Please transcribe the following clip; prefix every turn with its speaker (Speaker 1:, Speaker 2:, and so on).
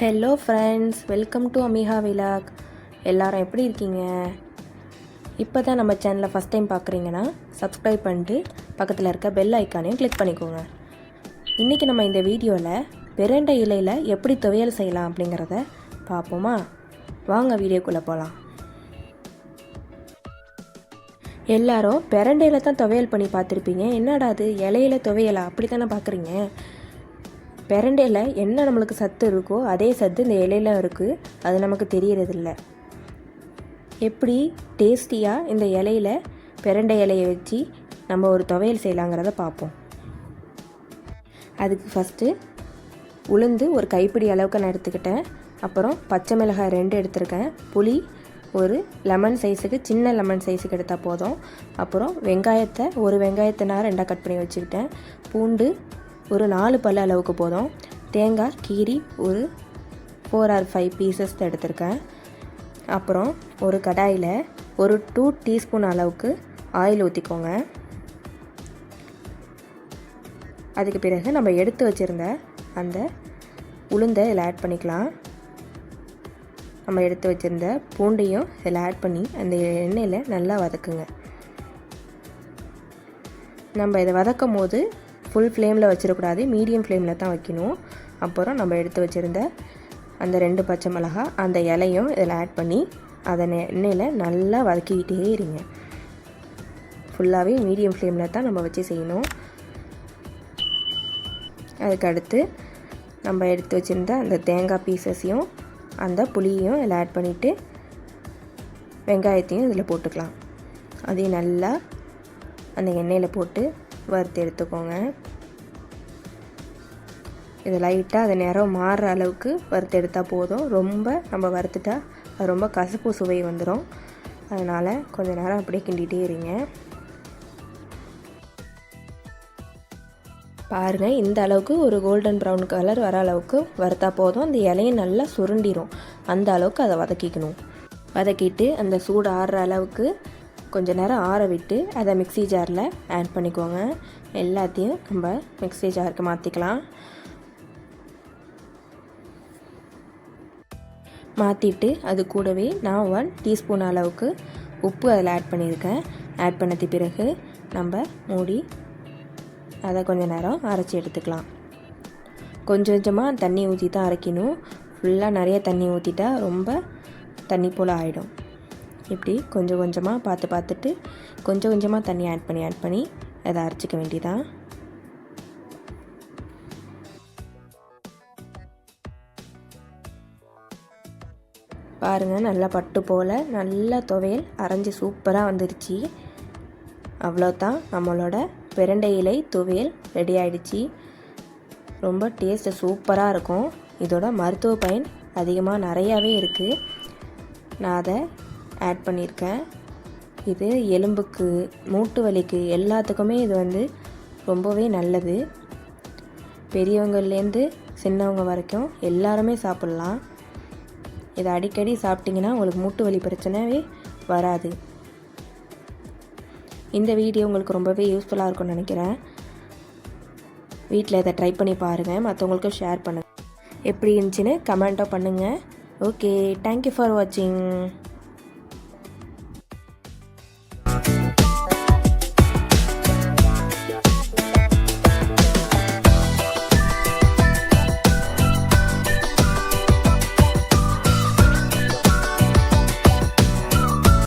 Speaker 1: Hello friends welcome to Amiha vlog எல்லாரும் எப்படி இருக்கீங்க? இப்போ தான் நம்ம சேனலை ஃபஸ்ட் டைம் பார்க்குறீங்கன்னா சப்ஸ்கிரைப் பண்ணிட்டு பக்கத்தில் இருக்க பெல் ஐக்கானையும் கிளிக் பண்ணிக்கோங்க. இன்றைக்கி நம்ம இந்த வீடியோவில் பெரண்டை இலையில் எப்படி துவையல் செய்யலாம் அப்படிங்கிறத பார்ப்போமா? வாங்க வீடியோக்குள்ளே போகலாம் எல்லாரும் பெரண்டையில் தான் துவையல் பண்ணி பார்த்துருப்பீங்க. என்னடா அது? இலையில துவையலா? அப்படி தானே பார்க்குறீங்க? பிரண்டையில் என்ன நம்மளுக்கு சத்து இருக்கோ அதே சத்து இந்த இலையில இருக்குது அது நமக்கு தெரியறதில்ல. எப்படி டேஸ்டியாக இந்த இலையில பிரண்டை இலையை வச்சு நம்ம ஒரு துவையல் செய்யலாங்கிறத பார்ப்போம். அதுக்கு ஃபஸ்ட்டு உளுந்து ஒரு கைப்பிடி அளவுக்கு நான் எடுத்துக்கிட்டேன். அப்புறம் பச்சை மிளகாய் ரெண்டு எடுத்திருக்கேன். புளி ஒரு லெமன் சைஸுக்கு சின்ன லெமன் சைஸுக்கு எடுத்தால் போதும். அப்புறம் வெங்காயத்தை ஒரு வெங்காயத்தை நான் ரெண்டாக கட் பண்ணி வச்சுக்கிட்டேன். பூண்டு ஒரு நாலு பல்ல அளவுக்கு போதும். தேங்காய் கீரி ஒரு ஃபோர் ஆர் ஃபைவ் பீசஸ் எடுத்திருக்கேன். அப்புறம் ஒரு கடாயில் ஒரு டூ டீஸ்பூன் அளவுக்கு ஆயில் ஊற்றிக்கோங்க அதுக்கு பிறகு நம்ம எடுத்து வச்சுருந்த அந்த உளுந்தை இதில் ஆட் பண்ணிக்கலாம். நம்ம எடுத்து வச்சுருந்த பூண்டையும் இதில் ஆட் பண்ணி அந்த எண்ணெயில் நல்லா வதக்குங்க. நம்ம இதை வதக்கும் போது ஃபுல் ஃப்ளேமில் வச்சிடக்கூடாது மீடியம் ஃப்ளேமில் தான் வைக்கணும். அப்புறம் நம்ம எடுத்து வச்சுருந்த அந்த ரெண்டு பச்சை மிளகா அந்த இலையும் இதில் ஆட் பண்ணி அதை எண்ணெயில் நல்லா வதக்கிக்கிட்டே இருங்க. ஃபுல்லாகவே மீடியம் ஃப்ளேமில் தான் நம்ம வச்சு செய்யணும். அதுக்கடுத்து நம்ம எடுத்து வச்சுருந்த அந்த தேங்காய் பீசஸையும் அந்த புளியையும் இதில் ஆட் பண்ணிவிட்டு வெங்காயத்தையும் இதில் போட்டுக்கலாம். அதையும் நல்லா அந்த எண்ணெயில் போட்டு வறுத்து எடுத்துக்கோங்க. இது லைட்டாக அது நிறம் மாறுற அளவுக்கு வறுத்து எடுத்தால் போதும். ரொம்ப நம்ம வறுத்துட்டா அது ரொம்ப கசப்பு சுவை வந்துடும் அதனால் கொஞ்சம் நேரம் அப்படியே கிண்டிகிட்டே இருங்க. பாருங்கள் இந்த அளவுக்கு ஒரு கோல்டன் ப்ரௌன் கலர் வர அளவுக்கு வறுத்தா போதும். அந்த இலையும் நல்லா சுருண்டிடும் அந்த அளவுக்கு அதை வதக்கிக்கணும். வதக்கிட்டு அந்த சூடு ஆடுற அளவுக்கு கொஞ்ச நேரம் ஆற விட்டு அதை மிக்ஸி ஜாரில் ஆட் பண்ணிக்கோங்க. எல்லாத்தையும் நம்ம மிக்ஸி ஜாருக்கு மாற்றிக்கலாம் மாற்றிட்டு அது கூடவே நான் ஒன் டீஸ்பூன் அளவுக்கு உப்பு அதில் ஆட் பண்ணியிருக்கேன். ஆட் பண்ணது பிறகு நம்ம மூடி அதை கொஞ்சம் நேரம் அரைச்சி எடுத்துக்கலாம். கொஞ்சம் கொஞ்சமாக தண்ணி ஊற்றி தான் அரைக்கணும். ஃபுல்லாக நிறைய தண்ணி ஊற்றிட்டா ரொம்ப தண்ணி போல் ஆகிடும் இப்படி கொஞ்சம் கொஞ்சமாக பார்த்து பார்த்துட்டு கொஞ்சம் கொஞ்சமாக தண்ணி ஆட் பண்ணி ஆட் பண்ணி அதை அரைச்சிக்க வேண்டியதான் பாருங்கள் நல்லா பட்டு போல் நல்ல துவையல் அரைஞ்சி சூப்பராக வந்துருச்சு. அவ்வளோதான் நம்மளோட பிரண்டை இலை துவையல் ரெடி ஆயிடுச்சு. ரொம்ப டேஸ்ட்டு சூப்பராக இருக்கும். இதோட மருத்துவ பயன் அதிகமாக நிறையாவே இருக்குது நான் அதை ஆட் பண்ணியிருக்கேன் இது எலும்புக்கு மூட்டு வலிக்கு எல்லாத்துக்குமே இது வந்து ரொம்பவே நல்லது. பெரியவங்கள்லேருந்து சின்னவங்க வரைக்கும் எல்லாருமே சாப்பிட்லாம். இதை அடிக்கடி சாப்பிட்டிங்கன்னா உங்களுக்கு மூட்டு வலி பிரச்சனையே வராது. இந்த வீடியோ உங்களுக்கு ரொம்பவே யூஸ்ஃபுல்லாக இருக்கும்னு நினைக்கிறேன். வீட்டில் இதை ட்ரை பண்ணி பாருங்கள் மற்றவங்களுக்கும் ஷேர் பண்ணுங்கள் எப்படி இருந்துச்சுன்னு கமெண்ட்டாக பண்ணுங்கள் ஓகே தேங்க்யூ ஃபார் வாட்சிங்